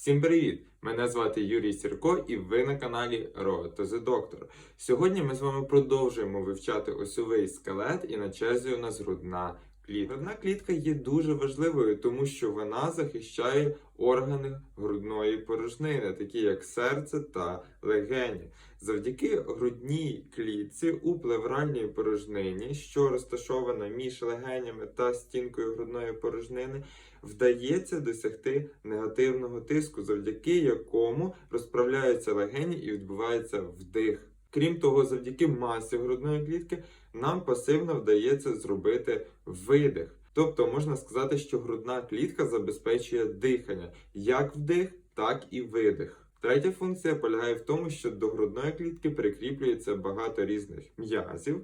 Всім привіт! Мене звати Юрій Сірко, і ви на каналі Road Доктор. Сьогодні ми з вами продовжуємо вивчати осьовий скелет, і на черзі у нас грудна клітка. Грудна клітка є дуже важливою, тому що вона захищає органи грудної порожнини, такі як серце та легені. Завдяки грудній клітці у плевральній порожнині, що розташована між легенями та стінкою грудної порожнини, вдається досягти негативного тиску, завдяки якому розправляються легені і відбувається вдих. Крім того, завдяки масі грудної клітки нам пасивно вдається зробити видих. Тобто можна сказати, що грудна клітка забезпечує дихання як вдих, так і видих. Третя функція полягає в тому, що до грудної клітки прикріплюється багато різних м'язів,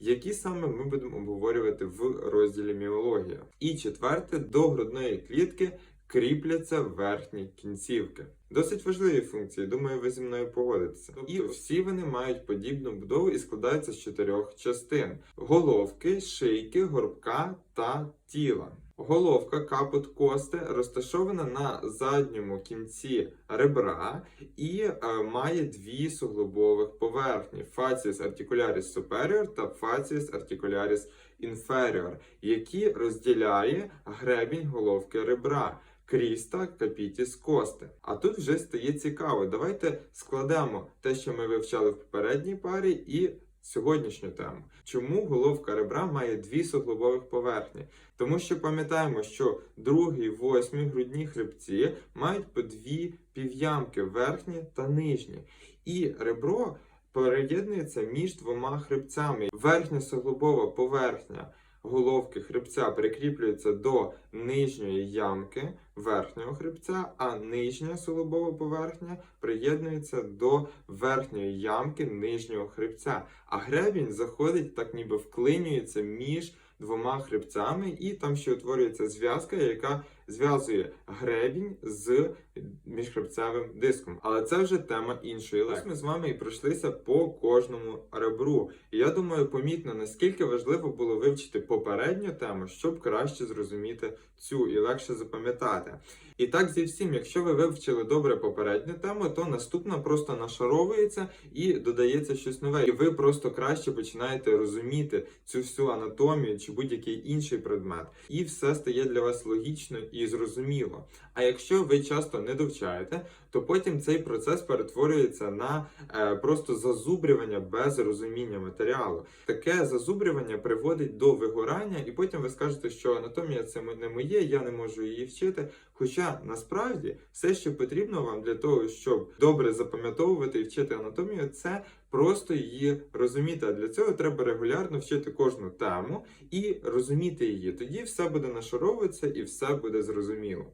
які саме ми будемо обговорювати в розділі міологія. І четверте, до грудної клітки кріпляться верхні кінцівки. Досить важливі функції, думаю, ви зі мною погодитеся. І всі вони мають подібну будову і складаються з чотирьох частин: головки, шийки, горбка та тіла. Головка капут кости розташована на задньому кінці ребра і е, має дві суглобових поверхні: facies articularis superior та facies articularis inferior, які розділяє гребінь головки ребра. Кріста капітіс кости. А тут вже стає цікаво. Давайте складемо те, що ми вивчали в попередній парі, і сьогоднішню тему. Чому головка ребра має дві суглобових поверхні? Тому що пам'ятаємо, що другий, восьмий грудні хребці мають по дві пів'ямки верхні та нижні. І ребро переєднується між двома хребцями. Верхня суглобова поверхня головки хребця прикріплюється до нижньої ямки верхнього хребця, а нижня солобова поверхня приєднується до верхньої ямки нижнього хребця. А гребінь заходить, так ніби вклинюється між двома хребцями, і там ще утворюється зв'язка, яка зв'язує гребінь з міжхребцевим диском. Але це вже тема іншої. Ось Ми з вами і пройшлися по кожному ребру. І я думаю, помітно наскільки важливо було вивчити попередню тему, щоб краще зрозуміти цю і легше запам'ятати. І так зі всім, якщо ви вивчили добре попередню тему, то наступна просто нашаровується і додається щось нове. І ви просто краще починаєте розуміти цю всю анатомію чи будь-який інший предмет. І все стає для вас логічно і зрозуміло. А якщо ви часто не довчаєте, то потім цей процес перетворюється на е, просто зазубрювання без розуміння матеріалу. Таке зазубрювання приводить до вигорання, і потім ви скажете, що анатомія це не моє, я не можу її вчити. Хоча насправді все, що потрібно вам для того, щоб добре запам'ятовувати і вчити анатомію, це просто її розуміти. А для цього треба регулярно вчити кожну тему і розуміти її. Тоді все буде нашаровуватися і все буде зрозуміло.